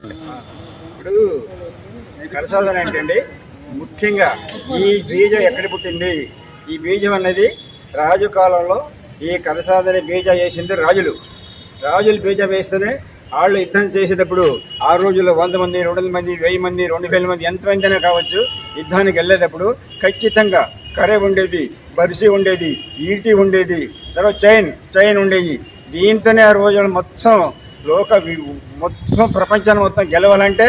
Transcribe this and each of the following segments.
ఇప్పుడు కరసాధన ఏంటండి? ముఖ్యంగా ఈ బీజం ఎక్కడ పుట్టింది? ఈ బీజం అనేది రాజు కాలంలో ఈ కరసాధన బీజం వేసింది రాజులు. రాజులు బీజం వేస్తేనే వాళ్ళు యుద్ధం చేసేటప్పుడు ఆ రోజుల్లో వంద మంది రెండు వందల మంది వెయ్యి మంది రెండు వేల మంది ఎంతమందినే కావచ్చు యుద్ధానికి వెళ్ళేటప్పుడు ఖచ్చితంగా కరే ఉండేది బరిసి ఉండేది ఈటీ ఉండేది తర్వాత చైన్ చైన్ ఉండేది. దీంతోనే ఆ రోజులు మొత్తం లోక మొత్తం ప్రపంచాన్ని మొత్తం గెలవాలంటే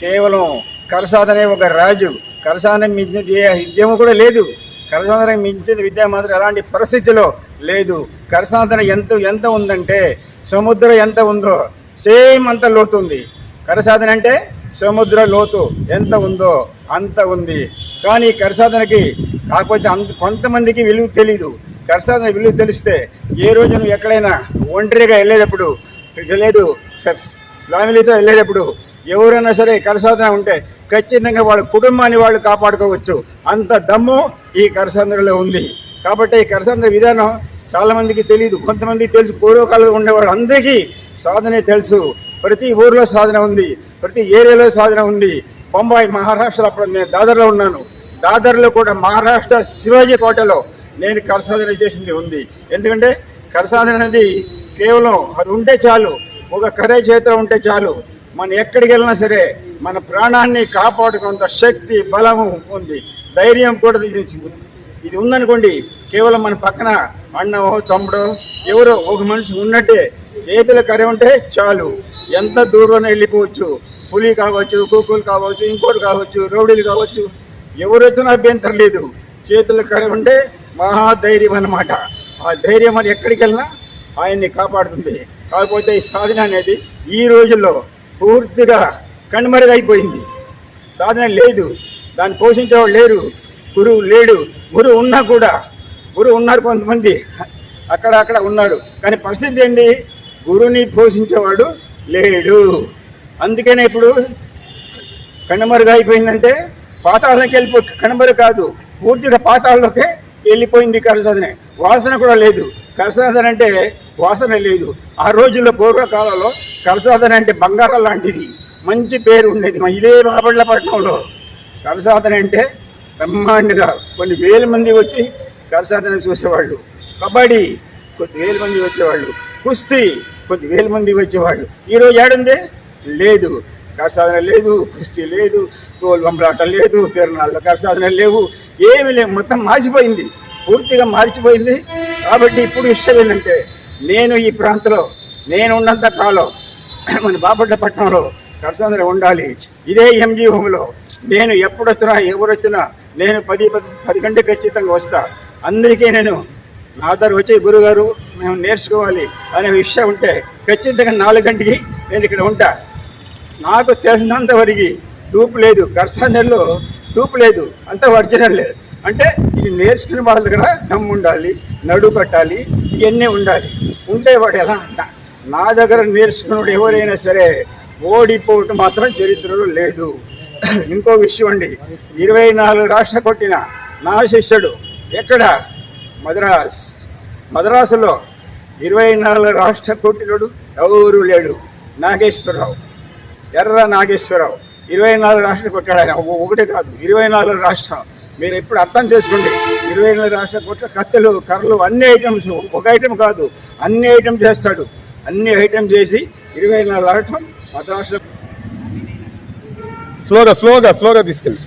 కేవలం కరసాదనే ఒక రాజు. కరసాదన మించినది ఏ విద్యము కూడా లేదు. కరసాదనం మించిన విద్య మాత్రం ఎలాంటి పరిస్థితిలో లేదు. కరసాదన ఎంత ఎంత ఉందంటే సముద్రం ఎంత ఉందో సేమ్ అంత లోతు ఉంది. కరసాదన అంటే సముద్ర లోతు ఎంత ఉందో అంత ఉంది. కానీ కరసాదనకి కాకపోతే అంత కొంతమందికి విలువ తెలీదు. కరసాదన విలువ తెలిస్తే ఏ రోజు నువ్వు ఎక్కడైనా ఒంటరిగా వెళ్ళేటప్పుడు లేదు ఫ్యామిలీతో వెళ్ళేటప్పుడు ఎవరైనా సరే కరసాధన ఉంటే ఖచ్చితంగా వాళ్ళ కుటుంబాన్ని వాళ్ళు కాపాడుకోవచ్చు. అంత దమ్ము ఈ కరసాధనలో ఉంది. కాబట్టి ఈ కరసాధన విధానం చాలామందికి తెలియదు కొంతమందికి తెలుసు. పూర్వకాలంలో ఉండేవాళ్ళు అందరికీ సాధనే తెలుసు. ప్రతి ఊర్లో సాధన ఉంది. ప్రతి ఏరియాలో సాధన ఉంది. బొంబాయి మహారాష్ట్రలో అప్పుడు నేను దాదర్లో ఉన్నాను. దాదర్లో కూడా మహారాష్ట్ర శివాజీ కోటలో నేను కరసాధన చేసింది ఉంది. ఎందుకంటే కరసాధన అనేది కేవలం అది ఉంటే చాలు ఒక కరే చేతిలో ఉంటే చాలు. మనం ఎక్కడికి వెళ్ళినా సరే మన ప్రాణాన్ని కాపాడుకున్న శక్తి బలము ఉంది. ధైర్యం కూడా ఇది ఇది ఉందనుకోండి కేవలం మన పక్కన అన్నో తమ్ముడో ఎవరో ఒక మనిషి ఉన్నట్టే చేతుల కరే ఉంటే చాలు. ఎంత దూరం వెళ్ళిపోవచ్చు? పులి కావచ్చు కుక్కలు కావచ్చు ఇంకోటి కావచ్చు రౌడీలు కావచ్చు. ఎవరు వచ్చినా అభ్యంతరం లేదు. చేతుల కరే ఉంటే మహాధైర్యం అన్నమాట. ఆ ధైర్యం అని ఎక్కడికి వెళ్ళినా ఆయన్ని కాపాడుతుంది. కాకపోతే ఈ సాధన అనేది ఈ రోజుల్లో పూర్తిగా కనుమరుగైపోయింది. సాధన లేదు. దాన్ని పోషించేవాడు లేరు. గురువు లేడు. గురువు ఉన్నా కూడా గురువు ఉన్నారు కొంతమంది. అక్కడ అక్కడ ఉన్నారు. కానీ పరిస్థితి ఏంటి? గురువుని పోషించేవాడు లేడు. అందుకనే ఇప్పుడు కనుమరుగు అయిపోయిందంటే పాతాళంకి వెళ్ళిపో కనుమరు కాదు. పూర్తిగా పాతాళంలోకే వెళ్ళిపోయింది కరసాధన వాసన కూడా లేదు. కరసాధన అంటే వాసన లేదు. ఆ రోజుల్లో పూర్వకాలంలో కరసాధన అంటే బంగారం లాంటిది. మంచి పేరు ఉండేది. మా ఇదే బాపట్లపట్నంలో కరసాధన అంటే బ్రహ్మాండగా కొన్ని వేల మంది వచ్చి కరసాధన చూసేవాళ్ళు. కబడ్డీ కొద్ది వేల మంది వచ్చేవాళ్ళు. కుస్తీ కొద్ది వేల మంది వచ్చేవాళ్ళు. ఈరోజు ఏడుంది? లేదు. కరసాధన లేదు కుస్తీ లేదు తోలు బొమ్మలాట లేదు తిరణాల్లో కరసాధన లేవు. ఏమీ లేవు. మొత్తం మాసిపోయింది. పూర్తిగా మార్చిపోయింది. కాబట్టి ఇప్పుడు విషయం ఏంటంటే నేను ఈ ప్రాంతంలో నేను ఉన్నంత కాలం మన బాపట్లపట్నంలో కరసాధన ఉండాలి. ఇదే ఎంజీ హోమ్లో. నేను ఎప్పుడు వచ్చినా ఎవరు వచ్చినా నేను పది పది పది ఖచ్చితంగా వస్తా. అందరికీ నేను నా దగ్గర వచ్చే గురుగారు మేము నేర్చుకోవాలి అనే విషయం ఉంటే ఖచ్చితంగా నాలుగు గంటకి నేను ఇక్కడ ఉంటా. నాకు తెలిసినంత వరకు డూపు లేదు. కర్సానల్లో డూపు లేదు. అంత ఒరిజినల్ లేదు. అంటే ఇది నేర్చుకునే వాళ్ళ దగ్గర దమ్ము ఉండాలి నడు కట్టాలి ఇవన్నీ ఉండాలి. ఉంటే వాడు ఎలా నా- నా దగ్గర నేర్చుకున్నాడు ఎవరైనా సరే ఓడిపోవటం మాత్రం చరిత్రలో లేదు. ఇంకో విషయం అండి ఇరవై నాలుగు రాష్ట్ర కొట్టిన నా శిష్యుడు ఎక్కడ? మద్రాస్. మద్రాసులో ఇరవై నాలుగు రాష్ట్ర కొట్టినడు ఎవరు లేడు? నాగేశ్వరరావు. ఎర్ర నాగేశ్వరరావు. ఇరవై నాలుగు రాష్ట్రాలు కొట్టాడు ఆయన. ఒ- ఒకటే కాదు ఇరవై నాలుగు రాష్ట్రం మీరు ఎప్పుడు అర్థం చేసుకోండి. ఇరవై ఎనిమిది రాష్ట్ర కోట్ల కత్తెలు కర్రలు అన్ని ఐటమ్స్ ఒక ఐటమ్ కాదు అన్ని ఐటమ్ చేస్తాడు. అన్ని ఐటమ్ చేసి ఇరవై నాలుగు రాష్ట్రం మద్రాసులో స్లోగా స్లోగా స్లోగా తీసుకెళ్ళి.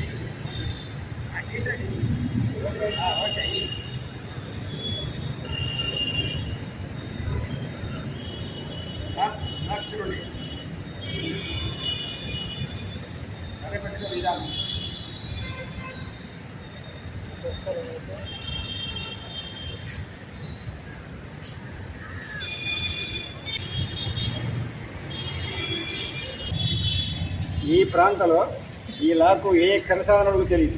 ఈ ప్రాంతంలో ఈ లాకు ఏ కరసాధనకు తెలియదు.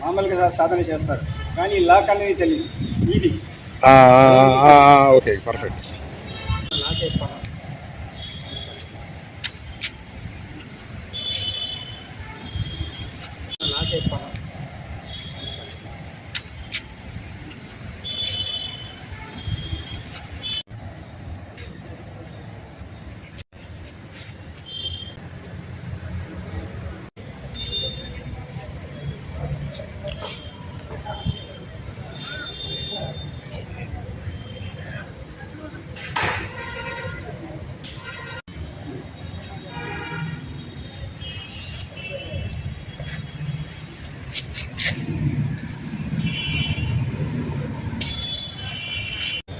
మామూలుగా సాధన చేస్తారు. కానీ ఈ లాక్ అనేది తెలియదు. ఇది. ఓకే పర్ఫెక్ట్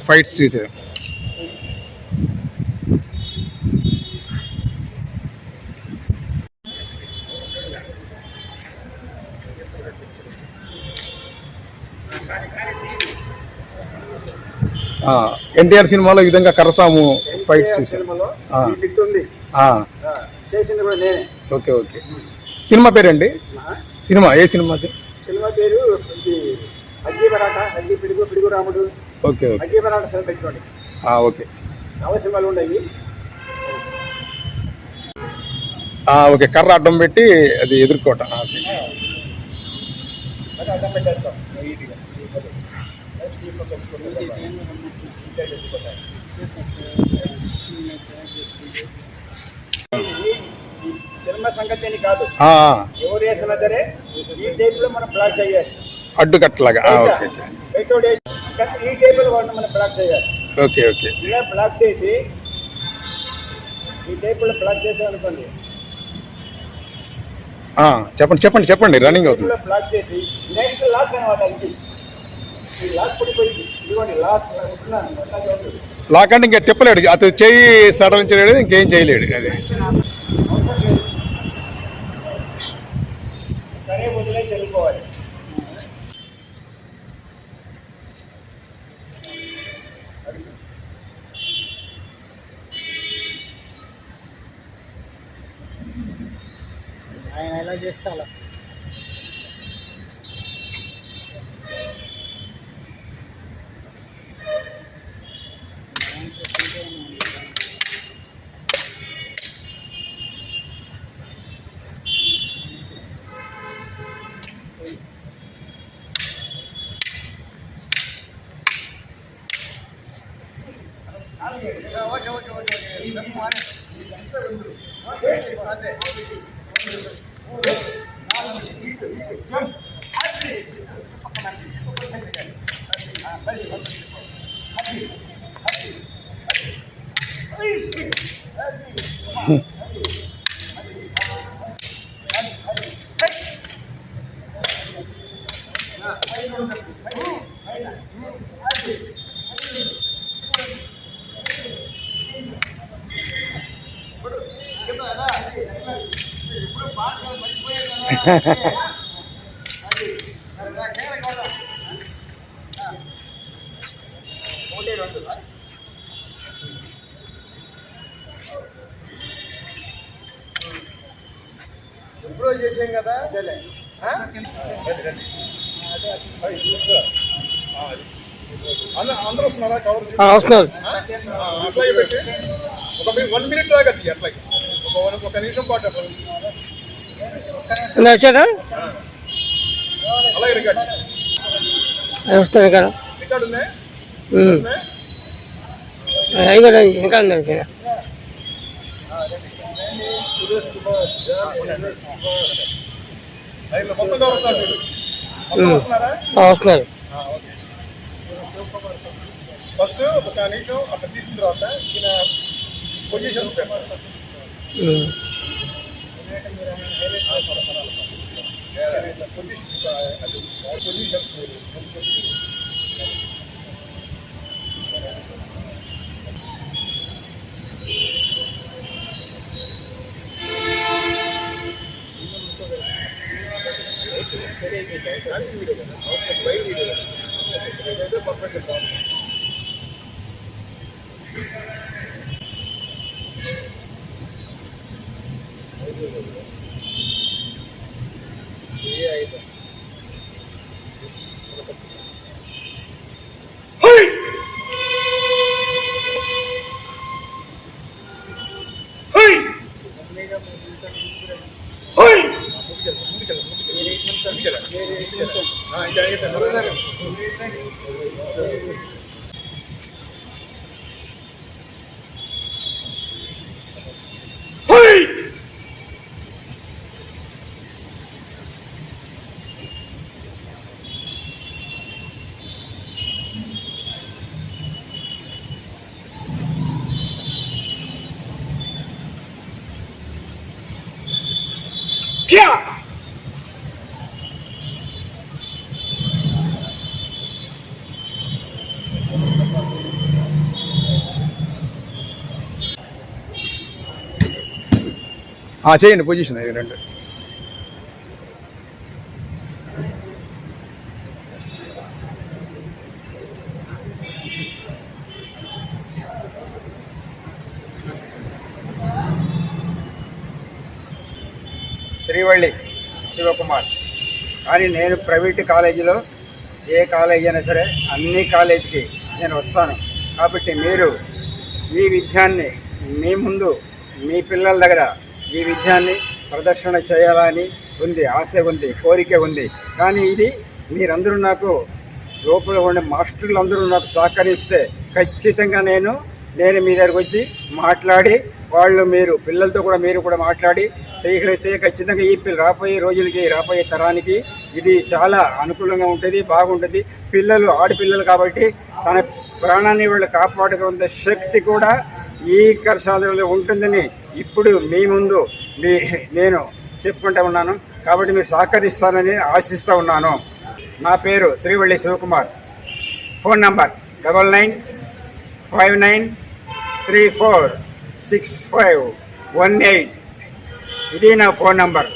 ఫైట్స్ చూసారు ఎన్టీఆర్ సినిమాలో ఈ విధంగా కరసాము ఫైట్స్ నేనే. Okay okay. సినిమా పేరండి? సినిమా ఏ సినిమాది? సినిమా పేరు ఇది అగ్గి పరాట అగ్గి పిడుగు పిడుగు రాముడు. Okay okay. పెట్టుకోండి. ఓకే. ఉన్నాయి. ఓకే కర్ర అడ్డం పెట్టి అది అది అడ్డం పెట్టేస్తాం. సినిమా సంగతి కాదు. ఎవరు వేసినా సరే ఈ మనం బ్లాక్ చేయాలి. అడ్డుకట్టలాగా. ఆ, ఓకే ఈ టైప్లో వాడిని మనం బ్లాక్ చేయాలి. ఓకే ఓకే ఇలా బ్లాక్ చేసి ఈ టైప్లో బ్లాక్ చేసాం అనుకోండి ఆ, చెప్పండి చెప్పండి చెప్పండి రన్నింగ్ అవుతుంది. బ్లాక్ చేసి నెక్స్ట్ లాక్ అనమాట ఇది. ఈ లాక్ పడిపోయింది. ఇదిగోండి లాక్ ఉంటున్నాను అట్లా వస్తుంది. లాక్ అంటే ఇంకా తిప్పలేడు. అతను చేయి సడలించలేడు ఇంకేం చేయలేడు. అది ఆయన ఎలా చేస్తే అలా 哼。ఎప్పుడో చేసాం కదా ఆ? అందరూ వస్తున్నారా. కవర్ వస్తున్నారు అట్లాగే పెట్టి ఒక వన్ మినిట్ దాకా అట్లాగే ఒక వన్- ఒక నిమిషం పాటు వస్తాను ఉందా? కూడా ఇంకా ఇక్కడ. వస్తున్నారా? ఫస్ట్ ఒక నిమిషం అట్లా తీసిన తర్వాత ఈయన పొజిషన్స్ పెట్టాలి ఉమ్. పొజిషన్స్ పర్ఫెక్ట్ ఇంకా മുഖ്യ ആ ചെയ്യുന്നുണ്ട് പൊസിഷൻ രണ്ട് శ్రీవళ్ళి శివకుమార్. కానీ నేను ప్రైవేట్ కాలేజీలో ఏ కాలేజీ అయినా సరే అన్ని కాలేజీకి నేను వస్తాను. కాబట్టి మీరు ఈ విద్యాన్ని మీ ముందు మీ పిల్లల దగ్గర ఈ విద్యాన్ని ప్రదర్శన చేయాలని ఉంది ఆశ ఉంది కోరిక ఉంది. కానీ ఇది మీరందరూ నాకు లోపల ఉండే మాస్టర్లు అందరూ నాకు సహకరిస్తే ఖచ్చితంగా నేను నేను మీ దగ్గరకు వచ్చి మాట్లాడి వాళ్ళు మీరు పిల్లలతో కూడా మీరు కూడా మాట్లాడి చేయగలిగితే ఖచ్చితంగా ఈ పిల్ల రాబోయే రోజులకి రాబోయే తరానికి ఇది చాలా అనుకూలంగా ఉంటుంది బాగుంటుంది. పిల్లలు ఆడపిల్లలు కాబట్టి తన ప్రాణాన్ని వాళ్ళు కాపాడుకున్న శక్తి కూడా ఈ కరసాదనలో ఉంటుందని ఇప్పుడు మీ ముందు మీ నేను చెప్పుకుంటా ఉన్నాను. కాబట్టి మీరు సహకరిస్తానని ఆశిస్తూ ఉన్నాను. నా పేరు Srivalli Sivakumar. Phone number double nine five nine three four six five one eight ఇది నా ఫోన్ నంబర్